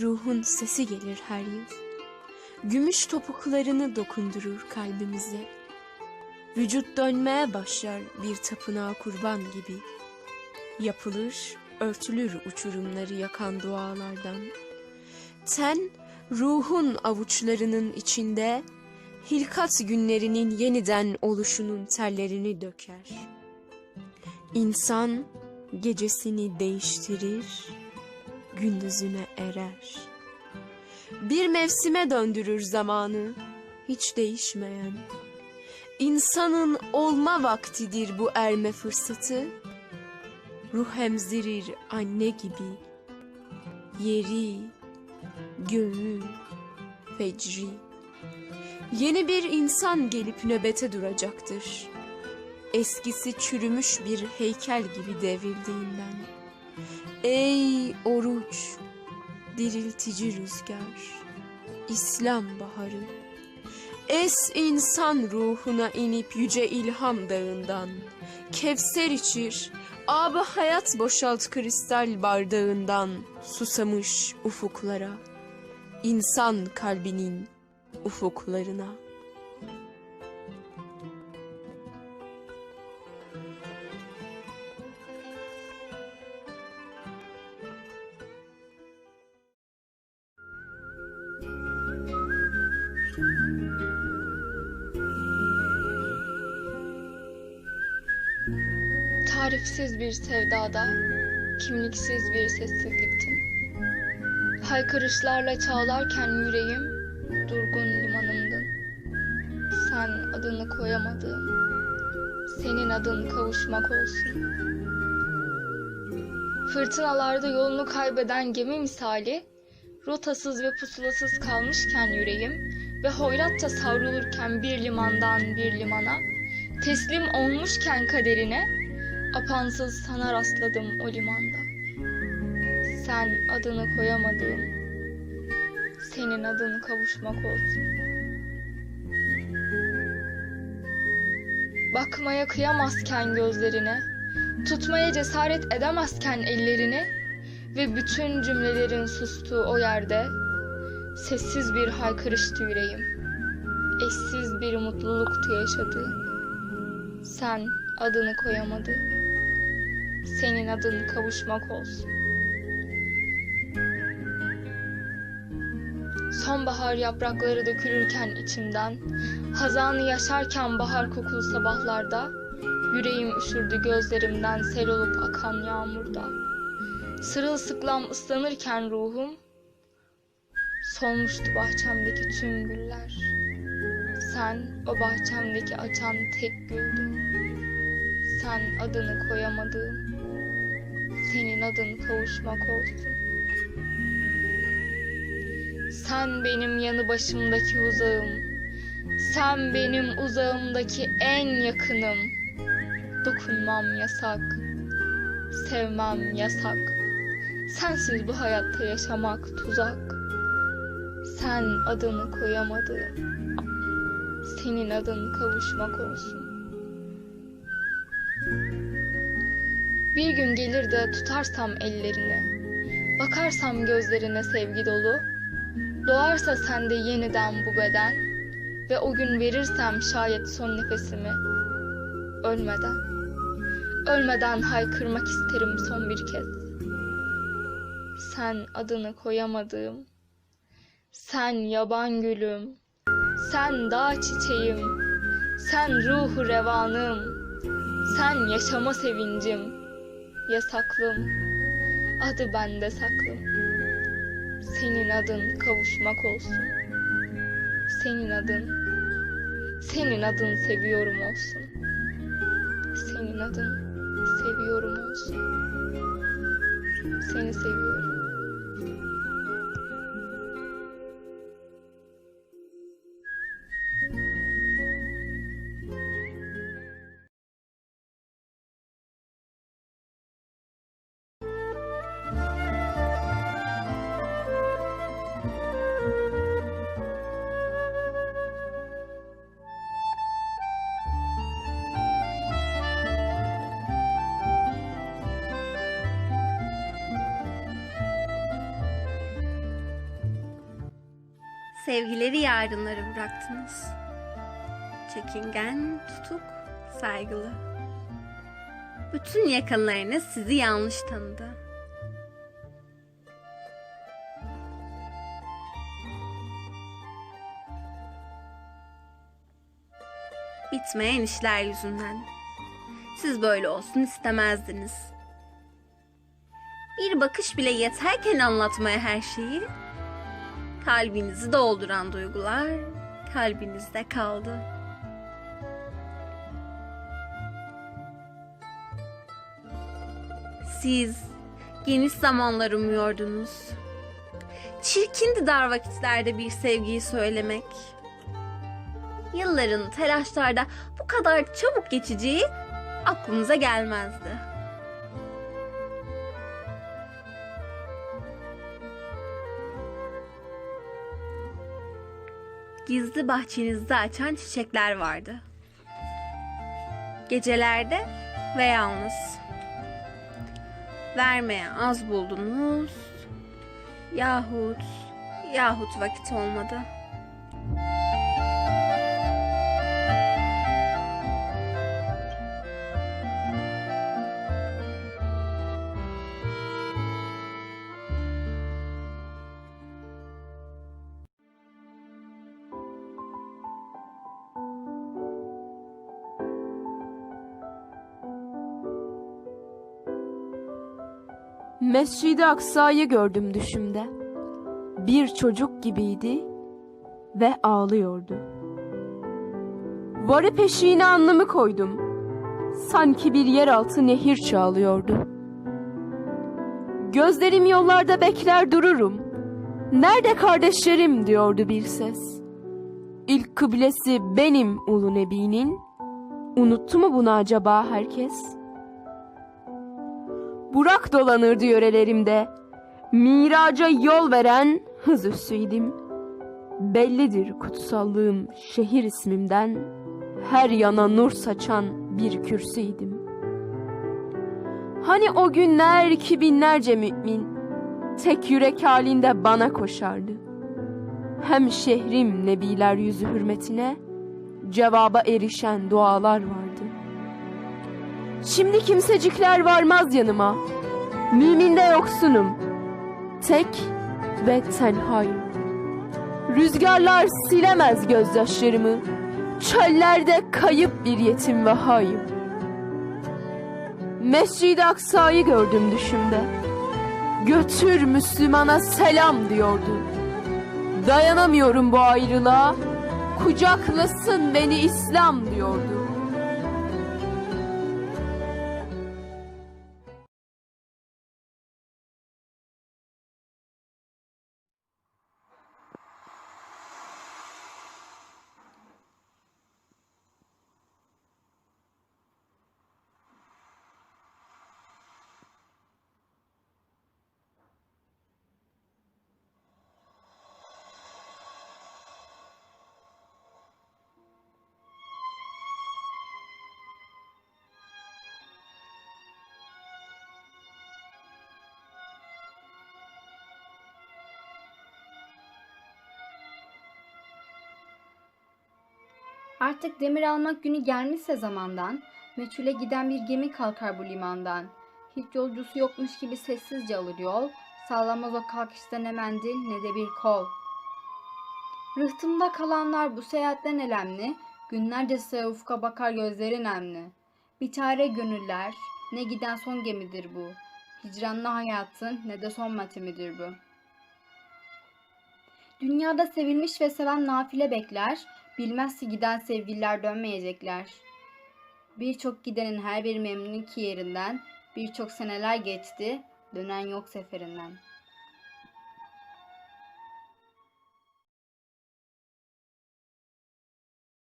ruhun sesi gelir her yıl. Gümüş topuklarını dokundurur kalbimize. Vücut dönmeye başlar bir tapınağa kurban gibi. Yapılır, örtülür uçurumları yakan dualardan. Ten, ruhun avuçlarının içinde, hilkat günlerinin yeniden oluşunun tellerini döker. İnsan gecesini değiştirir, gündüzüne erer. Bir mevsime döndürür zamanı, hiç değişmeyen. İnsanın olma vaktidir bu erme fırsatı. Ruh emzirir anne gibi. Yeri, göğü, fecri. Yeni bir insan gelip nöbete duracaktır. Eskisi çürümüş bir heykel gibi devrildiğinden. Ey oruç, diriltici rüzgar, İslam baharı. Es insan ruhuna inip yüce ilham dağından. Kevser içir, abı hayat boşalt kristal bardağından. Susamış ufuklara, insan kalbinin ufuklarına. Tarifsiz bir sevdada, kimliksiz bir sessizliktin. Haykırışlarla çağlarken yüreğim, durgun limanımdın. Sen adını koyamadığım, senin adın kavuşmak olsun. Fırtınalarda yolunu kaybeden gemi misali, rotasız ve pusulasız kalmışken yüreğim ve hoyratça savrulurken bir limandan bir limana, teslim olmuşken kaderine, apansız sana rastladım o limanda. Sen adını koyamadığım, senin adın kavuşmak olsun. Bakmaya kıyamazken gözlerine, tutmaya cesaret edemezken ellerini ve bütün cümlelerin sustuğu o yerde sessiz bir haykırıştı yüreğim. Eşsiz bir mutluluktu yaşadığım. Sen adını koyamadın. Senin adın kavuşmak olsun. Sonbahar yaprakları dökülürken içimden, hazanı yaşarken bahar kokulu sabahlarda, yüreğim üşürdü gözlerimden sel olup akan yağmurda. Sırılsıklam ıslanırken ruhum, solmuştu bahçemdeki tüm güller. Sen o bahçemdeki açan tek güldün. Sen adını koyamadığım, senin adın kavuşmak olsun. Sen benim yanı başımdaki uzağım, sen benim uzağımdaki en yakınım. Dokunmam yasak, sevmem yasak. Sensiz bu hayatta yaşamak tuzak. Sen adını koyamadığım, senin adın kavuşmak olsun. Bir gün gelir de tutarsam ellerini, bakarsam gözlerine sevgi dolu, doğarsa sende yeniden bu beden ve o gün verirsem şayet son nefesimi, ölmeden, ölmeden haykırmak isterim son bir kez. Sen adını koyamadığım, sen yaban gülüm, sen dağ çiçeğim, sen ruhu revanım, sen yaşama sevincim, yasaklım, adı bende saklım. Senin adın kavuşmak olsun. Senin adın, senin adın seviyorum olsun. Senin adın seviyorum olsun. Seni seviyorum. Sevgileri yarınlara bıraktınız. Çekingen, tutuk, saygılı. Bütün yakınlarınız sizi yanlış tanıdı. Bitmeyen işler yüzünden. Siz böyle olsun istemezdiniz. Bir bakış bile yeterken anlatmaya her şeyi, kalbinizi dolduran duygular kalbinizde kaldı. Siz geniş zamanlar umuyordunuz. Çirkindi dar vakitlerde bir sevgiyi söylemek. Yılların telaşlarda bu kadar çabuk geçeceği aklınıza gelmezdi. Gizli bahçenizde açan çiçekler vardı. Gecelerde ve yalnız. Vermeye az buldunuz yahut yahut vakit olmadı. Mescid-i Aksa'yı gördüm düşümde. Bir çocuk gibiydi ve ağlıyordu. Varı peşine anlamı koydum. Sanki bir yeraltı nehir çağlıyordu. Gözlerim yollarda bekler dururum. Nerede kardeşlerim diyordu bir ses. İlk kıblesi benim ulu nebinin. Unuttu mu bunu acaba herkes?'' Burak dolanırdı yörelerimde. Miraca yol veren hız üssüydim. Bellidir kutsallığım şehir ismimden. Her yana nur saçan bir kürsüydim. Hani o günler ki binlerce mümin tek yürek halinde bana koşardı. Hem şehrim nebiler yüzü hürmetine cevaba erişen dualar vardı. Şimdi kimsecikler varmaz yanıma. Müminde yoksunum. Tek ve tenhayım. Rüzgarlar silemez gözyaşlarımı. Çöllerde kayıp bir yetim ve hayım. Mescid-i Aksa'yı gördüm düşümde. Götür Müslümana selam diyordu. Dayanamıyorum bu ayrılığa. Kucaklasın beni İslam diyordu. Artık demir almak günü gelmişse zamandan, meçhule giden bir gemi kalkar bu limandan. Hiç yolcusu yokmuş gibi sessizce alır yol, sağlamaz o kalkışta ne mendil ne de bir kol. Rıhtımda kalanlar bu seyahatten elemli, günlerce sağa ufka bakar gözleri nemli. Bir gönüller, ne giden son gemidir bu. Hicranlı hayatın ne de son matemidir bu. Dünyada sevilmiş ve seven nafile bekler, bilmez ki giden sevgililer dönmeyecekler. Birçok gidenin her bir memnun ki yerinden, birçok seneler geçti, dönen yok seferinden.''